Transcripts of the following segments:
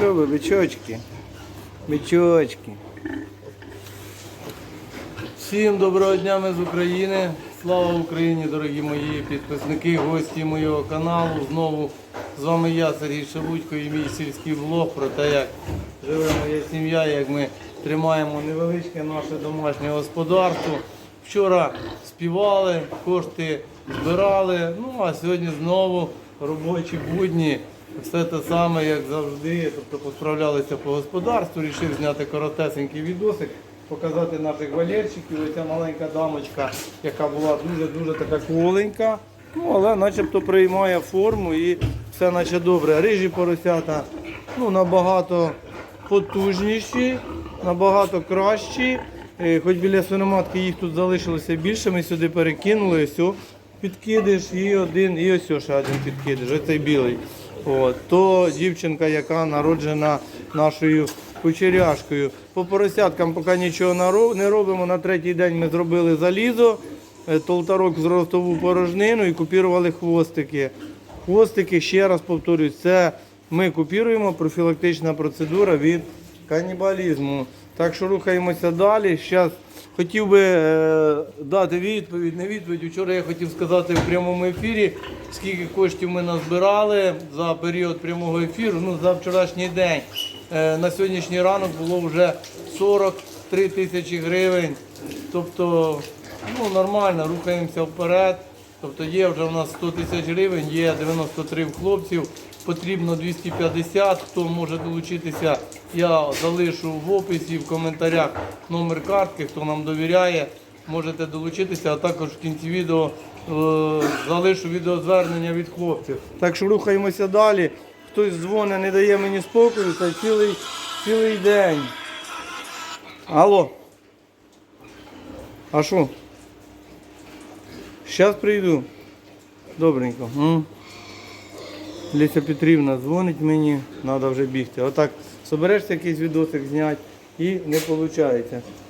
Що ви, бичочки? Бичочки. Всім доброго дня ми з України. Слава Україні, дорогі мої підписники, гості моєго каналу. Знову з вами я, Сергій Шелудько, і мій сільський влог про те, як живе моя сім'я, як ми тримаємо невеличке наше домашнє господарство. Вчора співали, кошти збирали. Ну а сьогодні знову робочі будні. Все те саме, як завжди. Тобто посправлялися по господарству, рішив зняти коротесенький відосик, показати наших валерчиків. Оця маленька дамочка, яка була дуже-дуже така кволенька. Ну, але начебто приймає форму і все наче добре. Рижі поросята ну, набагато потужніші, набагато кращі. Е, Хоч біля свиноматки їх тут залишилося більше, ми сюди перекинули, ось підкидиш і один, і ось ще один підкидиш, оцей білий. От. То дівчинка, яка народжена нашою кучеряшкою. По поросяткам поки нічого не робимо. На третій день ми зробили залізо, е, толтарок з ростову порожнину і купірували хвостики. Хвостики, ще раз повторюсь, це ми купіруємо профілактична процедура від канібалізму. Так що рухаємося далі. Зараз хотів би е, дати відповідь, не відповідь. Вчора я хотів сказати в прямому ефірі, скільки коштів ми назбирали за період прямого ефіру, ну за вчорашній день. Е, на сьогоднішній ранок було вже 43 тисячі гривень. Тобто, ну нормально, рухаємося вперед. Тобто є вже у нас 100 тисяч гривень, є 93 в хлопців, потрібно 250. Хто може долучитися, я залишу в описі, в коментарях номер картки, хто нам довіряє, можете долучитися, а також в кінці відео е, залишу відеозвернення від хлопців. Так що рухаємося далі. Хтось дзвонить, не дає мені спокою, та цілий, цілий день. Алло. А що? Зараз прийду. Добренько. М? Леся Петрівна дзвонить мені, треба вже бігти. Отак соберешся якийсь відосик зняти і не виходить.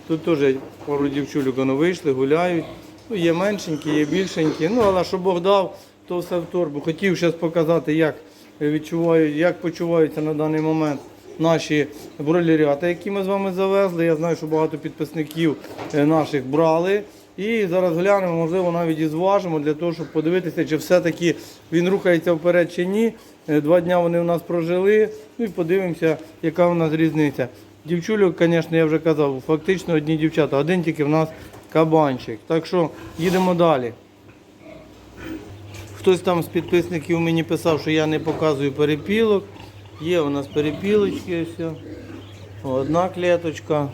Тут теж пару дівчулюк вийшли, гуляють. Ну, є меншенькі, є більшенькі. Ну, але що Бог дав, то все в торбу. Хотів зараз показати, як відчувають, як почуваються на даний момент наші бройлерята, які ми з вами завезли. Я знаю, що багато підписників е, наших брали. І зараз глянемо, можливо, навіть і зважимо для того, щоб подивитися, чи все-таки він рухається вперед чи ні. Е, Два дня вони у нас прожили. Ну і подивимося, яка у нас різниця. Дівчулю, звісно, я вже казав, фактично одні дівчата, один тільки в нас кабанчик. Так що їдемо далі. Хтось там з підписників мені писав, що я не показую перепілок. Є у нас перепілочки. Все. Одна клеточка,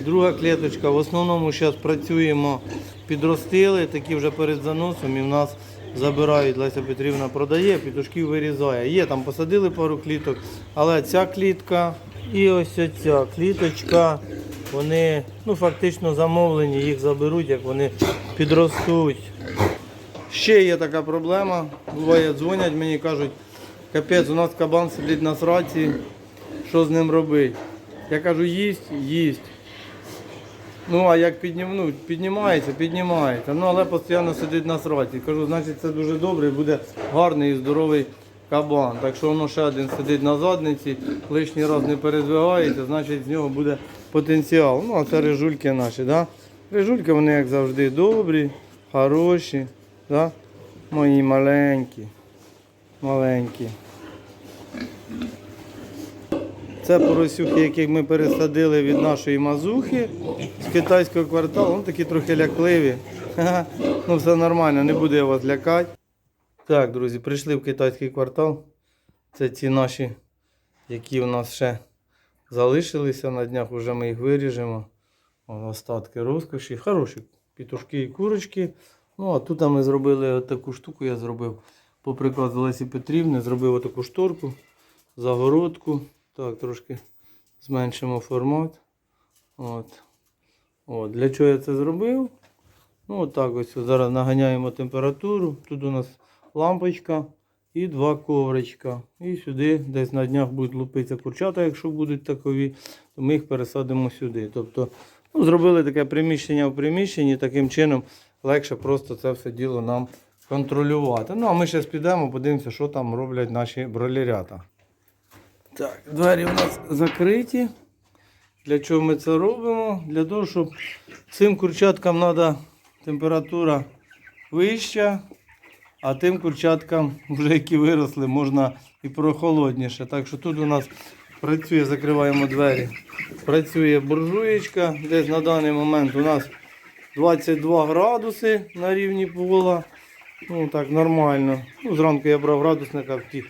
друга клеточка. В основному зараз працюємо, підростили, такі вже перед заносом і в нас забирають, Леся Петрівна продає, пітушків вирізає. Є, там посадили пару кліток, але ця клітка і ось ця кліточка, вони ну, фактично замовлені, їх заберуть, як вони підростуть. Ще є така проблема. Буває, дзвонять мені кажуть, капець, у нас кабан сидить на сраці, що з ним робити? Я кажу, їсть, їсть. Ну, а як піднім, ну, піднімається, піднімається. Ну, але постійно сидить на сраці. Кажу, значить це дуже добре, буде гарний і здоровий кабан. Так що воно ще один сидить на задниці, лишній раз не передвигається, значить з нього буде потенціал. Ну, а це рижульки наші, да? Рижульки вони, як завжди, добрі, хороші, да? мої маленькі, маленькі. Це поросюхи, яких ми пересадили від нашої мазухи з китайського кварталу. Вони такі трохи лякливі. Ну все нормально, не буду я вас лякати. Так, друзі, прийшли в китайський квартал. Це ці наші, які у нас ще залишилися. На днях вже ми їх виріжемо. Остатки розкоші. Хороші пітушки і курочки. Ну, а тут ми зробили таку штуку, я зробив по прикладу Лесі Петрівни, зробив таку шторку, загородку. Так, трошки зменшимо формат. От. От. Для чого я це зробив? Ну, так ось зараз наганяємо температуру. Тут у нас лампочка і два ковричка. І сюди десь на днях будуть лупитися курчата, якщо будуть такові, то ми їх пересадимо сюди. Тобто ну, зробили таке приміщення в приміщенні, таким чином легше просто це все діло нам контролювати. Ну, а ми зараз підемо, подивимося, що там роблять наші бролерята. Так, двері у нас закриті. Для чого ми це робимо? Для того, щоб цим курчаткам треба температура вища, а тим курчаткам, вже які виросли, можна і прохолодніше. Так що тут у нас працює, закриваємо двері. Працює буржуєчка. Десь на даний момент у нас 22 градуси на рівні пола. Ну так, нормально. Ну, зранку я брав градусника в, ті,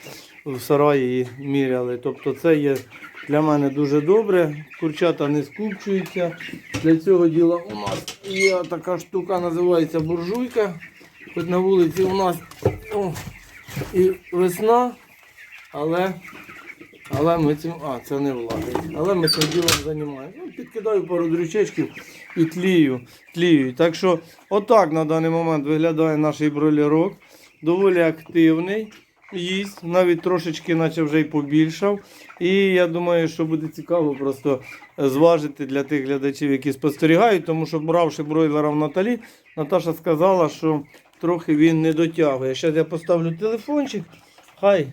в сараї і міряли. Тобто це є для мене дуже добре. Курчата не скупчуються. Для цього діла у нас є така штука, називається буржуйка. Хоч на вулиці у нас о, і весна, але, але ми цим. А, це не владить. Але ми цим ділом займаємося. Ну, підкидаю пару дрючечків і тлію. тлію. Так що отак на даний момент виглядає наш бройлерок. Доволі активний. Їсть, навіть трошечки, наче вже й побільшав. І я думаю, що буде цікаво просто зважити для тих глядачів, які спостерігають, тому що бравши бройлера в Наталі, Наташа сказала, що трохи він не дотягує. Зараз я поставлю телефончик, хай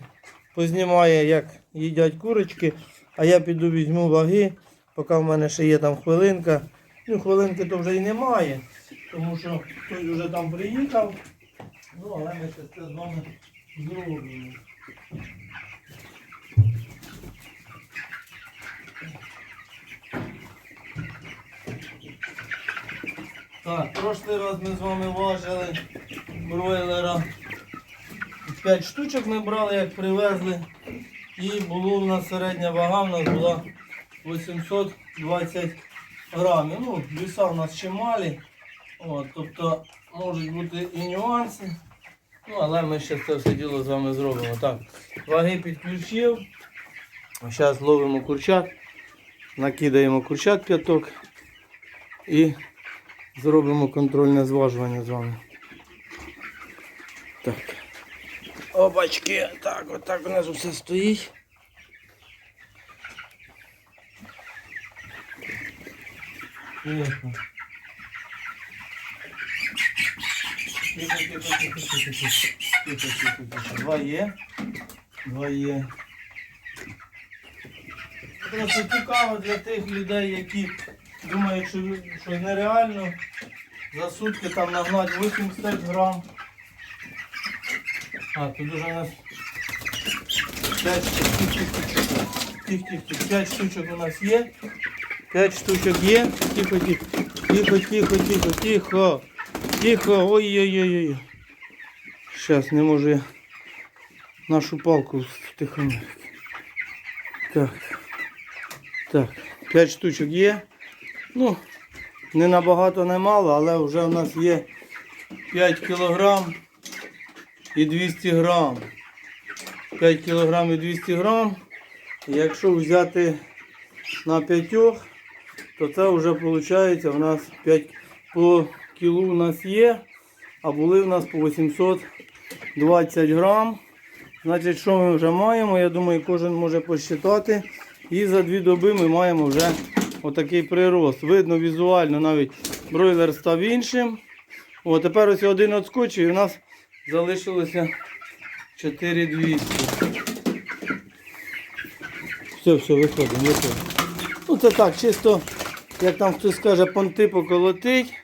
познімає, як їдять курочки, а я піду візьму ваги, поки в мене ще є там хвилинка. Ну, хвилинки то вже й немає, тому що хтось вже там приїхав. Ну, але ми ще це з вами зробимо. Так, прошлий раз ми з вами важили бройлера. 5 штучок ми брали, як привезли. І було в нас середня вага, в нас була 820 грамів. Ну, віса в нас чималі. От, тобто можуть бути і нюанси. Ну, але ми ще це все діло з вами зробимо. Так, ваги підключив. Зараз ловимо курчат, накидаємо курчат п'яток і зробимо контрольне зважування з вами. Так. Опачки, так, отак у нас все стоїть. Тихо. Тихо, тихо, тихо, тихо, тихо. Тихо, тихо. Два є. Два є. Просто цікаво для тих людей, які думають, що, що нереально за сутки там нагнати 80 грам. А, тут уже у нас 5 штучок. Тих, тих, тих. 5 штучок у нас є. 5 штучок є. Тихо, тихо. Тихо, тихо, тихо, тихо. Тихо. Ой-ой-ой. Зараз не можу я нашу палку втихомирити. Так. Так. 5 штучок є. Ну, не набагато не мало, але вже у нас є 5 кілограм і 200 грам. 5 кілограм і 200 грам. Якщо взяти на п'ятьох, то це вже виходить у нас 5 по кілу у нас є, а були у нас по 820 грам. Значить, що ми вже маємо? Я думаю, кожен може посчитати. І за дві доби ми маємо вже отакий прирост. Видно візуально навіть бройлер став іншим. О, тепер ось один отскочив і у нас залишилося 4200. Все, все, виходимо, виходимо. Ну це так, чисто, як там хтось скаже, понти поколотить.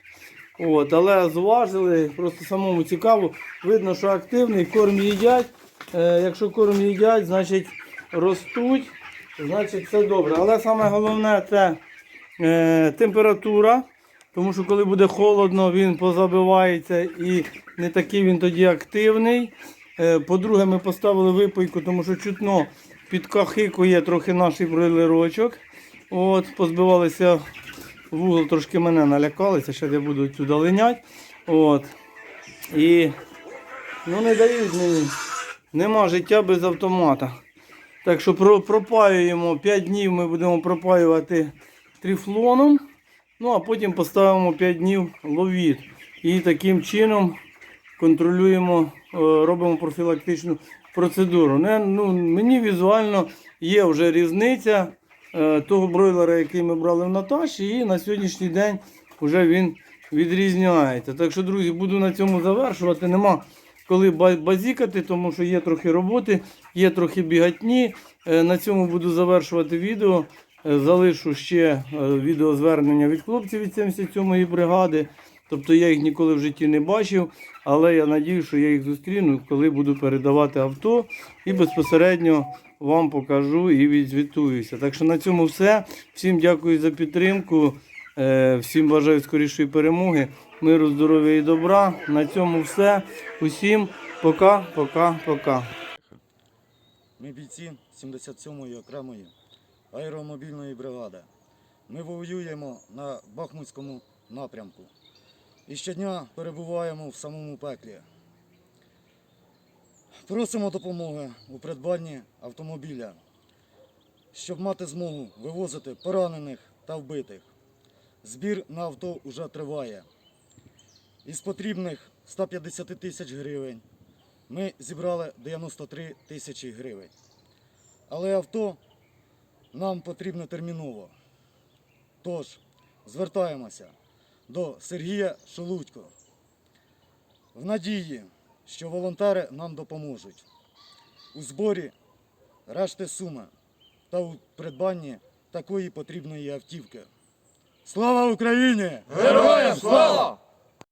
От, але зважили, просто самому цікаво. Видно, що активний, корм їдять. Е, якщо корм їдять, значить ростуть, значить все добре. Але саме головне це е, температура. Тому що коли буде холодно, він позабивається і не такий він тоді активний. Е, По-друге, ми поставили випойку, тому що чутно підкахикує трохи наш бройлерочок. От, позбивалися в угол, трошки мене налякалися, ще я буду сюди линять. От. І ну не дають мені. Нема життя без автомата. Так що про- пропаюємо 5 днів ми будемо пропаювати трифлоном. Ну а потім поставимо 5 днів ловіт. І таким чином контролюємо, е, робимо профілактичну процедуру. Не, ну, мені візуально є вже різниця того бройлера, який ми брали в Наташі, і на сьогоднішній день вже він відрізняється. Так що, друзі, буду на цьому завершувати. Нема коли ба- базікати, тому що є трохи роботи, є трохи бігатні. Е, На цьому буду завершувати відео. Е, Залишу ще е, відеозвернення від хлопців від 77-ї бригади. Тобто я їх ніколи в житті не бачив, але я надію, що я їх зустріну, коли буду передавати авто і безпосередньо вам покажу і відзвітуюся. Так що на цьому все. Всім дякую за підтримку. Е, Всім бажаю скорішої перемоги, миру, здоров'я і добра. На цьому все. Усім пока, пока, пока. Ми бійці 77-ї окремої аеромобільної бригади. Ми воюємо на Бахмутському напрямку і щодня перебуваємо в самому пеклі. Просимо допомоги у придбанні автомобіля, щоб мати змогу вивозити поранених та вбитих. Збір на авто вже триває. Із потрібних 150 тисяч гривень ми зібрали 93 тисячі гривень. Але авто нам потрібно терміново. Тож, звертаємося до Сергія Шелудько в надії, що волонтери нам допоможуть у зборі решти суми та у придбанні такої потрібної автівки. Слава Україні! Героям слава!